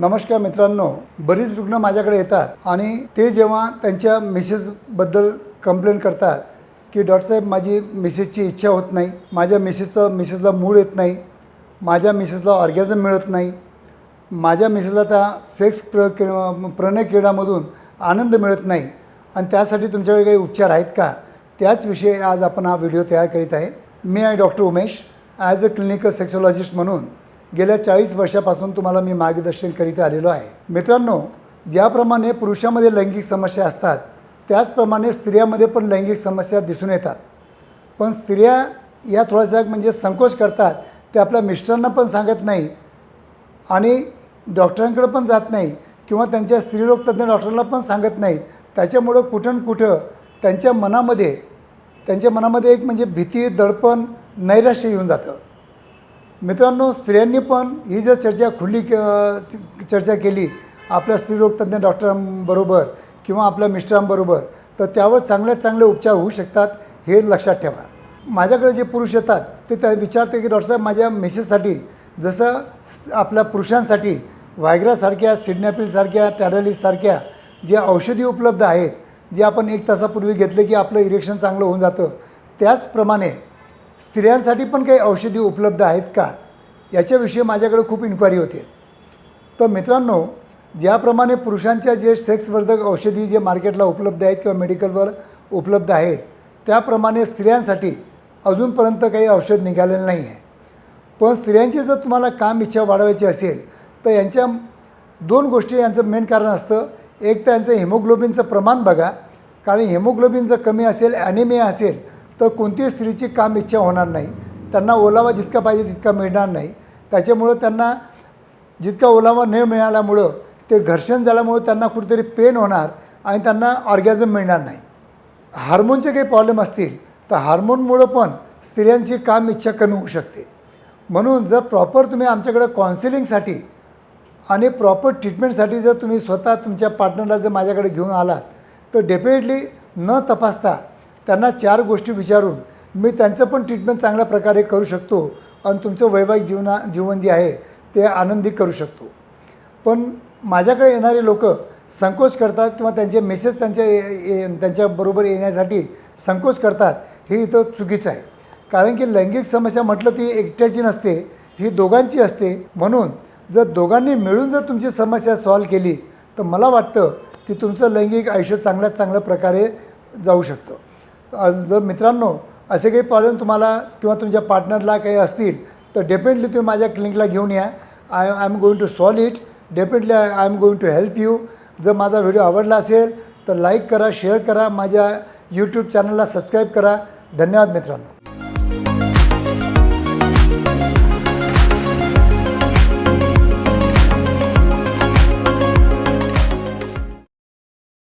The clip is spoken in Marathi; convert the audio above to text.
नमस्कार मित्रांनो बरीच रुग्ण माझ्याकडे येतात आणि ते जेव्हा त्यांच्या मिसेसबद्दल कंप्लेंट करतात की डॉक्टरसाहेब माझी मिसेसची इच्छा होत नाही माझ्या मिसेसचं मिसेसला मूळ येत नाही माझ्या मिसेसला ऑर्गॅझम मिळत नाही माझ्या मिसेसला त्या सेक्स प्र कि- प्रणय क्रीडामधून आनंद मिळत नाही आणि त्यासाठी तुमच्याकडे काही उपचार आहेत का? त्याच विषयी आज आपण हा व्हिडिओ तयार करीत आहे. मी आहे doctor Umesh as a clinical sexologist म्हणून गेल्या चाळीस वर्षापासून तुम्हाला मी मार्गदर्शन करीत आलेलो आहे. मित्रांनो ज्याप्रमाणे पुरुषामध्ये लैंगिक समस्या असतात त्याचप्रमाणे स्त्रियामध्ये पण लैंगिक समस्या दिसून येतात. पण स्त्रिया या थोड्याशा म्हणजे संकोच करतात ते आपल्या मिस्टरांना पण सांगत नाही आणि डॉक्टरांकडे पण जात नाही किंवा त्यांच्या स्त्रीरोग तज्ज्ञ डॉक्टरांना पण सांगत नाहीत. त्याच्यामुळं कुठं न कुठं त्यांच्या मनामध्ये त्यांच्या मनामध्ये एक म्हणजे भीती दडपण नैराश्य येऊन जातं. मित्रांनो स्त्रियांनी पण ही जर चर्चा खुली चर्चा केली आपल्या स्त्रीरोगतज्ञ डॉक्टरांबरोबर किंवा आपल्या मिस्टरांबरोबर तर त्यावर चांगल्यात चांगले उपचार होऊ शकतात हे लक्षात ठेवा. माझ्याकडे जे पुरुष येतात ते त्या विचारते की डॉक्टरसाहेब माझ्या मेसेससाठी जसं आपल्या पुरुषांसाठी व्हायग्रासारख्या सिडनॅपिलसारख्या टॅडलिससारख्या जे औषधी उपलब्ध आहेत जे आपण एक तासापूर्वी घेतले की आपलं इरेक्शन चांगलं होऊन जातं त्याचप्रमाणे स्त्रियांसाठी पण काही औषधी उपलब्ध आहेत का? याच्याविषयी माझ्याकडे खूप इन्क्वायरी होते. तर मित्रांनो ज्याप्रमाणे पुरुषांच्या जे सेक्सवर्धक औषधी जे मार्केटला उपलब्ध आहेत किंवा मेडिकलवर उपलब्ध आहेत त्याप्रमाणे स्त्रियांसाठी अजूनपर्यंत काही औषध निघालेलं नाही आहे. पण स्त्रियांची जर तुम्हाला काम इच्छा वाढवायची असेल तर यांच्या दोन गोष्टी यांचं मेन कारण असतं. एक तर यांचं हिमोग्लोबिनचं प्रमाण बघा. कारण हिमोग्लोबिन जर कमी असेल ॲनिमिया असेल तर कोणतीही स्त्रीची काम इच्छा होणार नाही. त्यांना ओलावा जितका पाहिजे तितका मिळणार नाही. त्याच्यामुळं त्यांना जितका ओलावा न मिळाल्यामुळं ते घर्षण झाल्यामुळं त्यांना कुठेतरी पेन होणार आणि त्यांना ऑर्गॅझम मिळणार नाही. हार्मोनचे काही प्रॉब्लेम असतील तर हार्मोनमुळं पण स्त्रियांची काम इच्छा कमी होऊ शकते. म्हणून जर प्रॉपर तुम्ही आमच्याकडे काउन्सिलिंगसाठी आणि प्रॉपर ट्रीटमेंटसाठी जर तुम्ही स्वतः तुमच्या पार्टनरला जर माझ्याकडे घेऊन आलात तर डेफिनेटली न तपासता त्यांना चार गोष्टी विचारून मी त्यांचं पण ट्रीटमेंट चांगल्या प्रकारे करू शकतो आणि तुमचं वैवाहिक जीवना जीवन जे आहे ते आनंदी करू शकतो. पण माझ्याकडे येणारे लोक संकोच करतात किंवा त्यांचे मेसेज त्यांच्या त्यांच्याबरोबर येण्यासाठी संकोच करतात हे इथं चुकीचं आहे. कारण की लैंगिक समस्या म्हटलं ती एकट्याची नसते ही दोघांची असते. म्हणून जर दोघांनी मिळून जर तुमची समस्या सॉल्व केली तर मला वाटतं की तुमचं लैंगिक आयुष्य चांगल्यात चांगल्या प्रकारे जाऊ शकतं. जर मित्रांनो असे काही प्रॉब्लेम तुम्हाला किंवा तुमच्या पार्टनरला काही असतील तर डेफिनेटली तुम्ही माझ्या क्लिनिकला घेऊन या. I I am going to solve it definitely I I am going to help you जर माझा व्हिडिओ आवडला असेल तर लाईक करा शेअर करा. माझ्या यूट्यूब चॅनलला सबस्क्राईब करा. धन्यवाद मित्रांनो.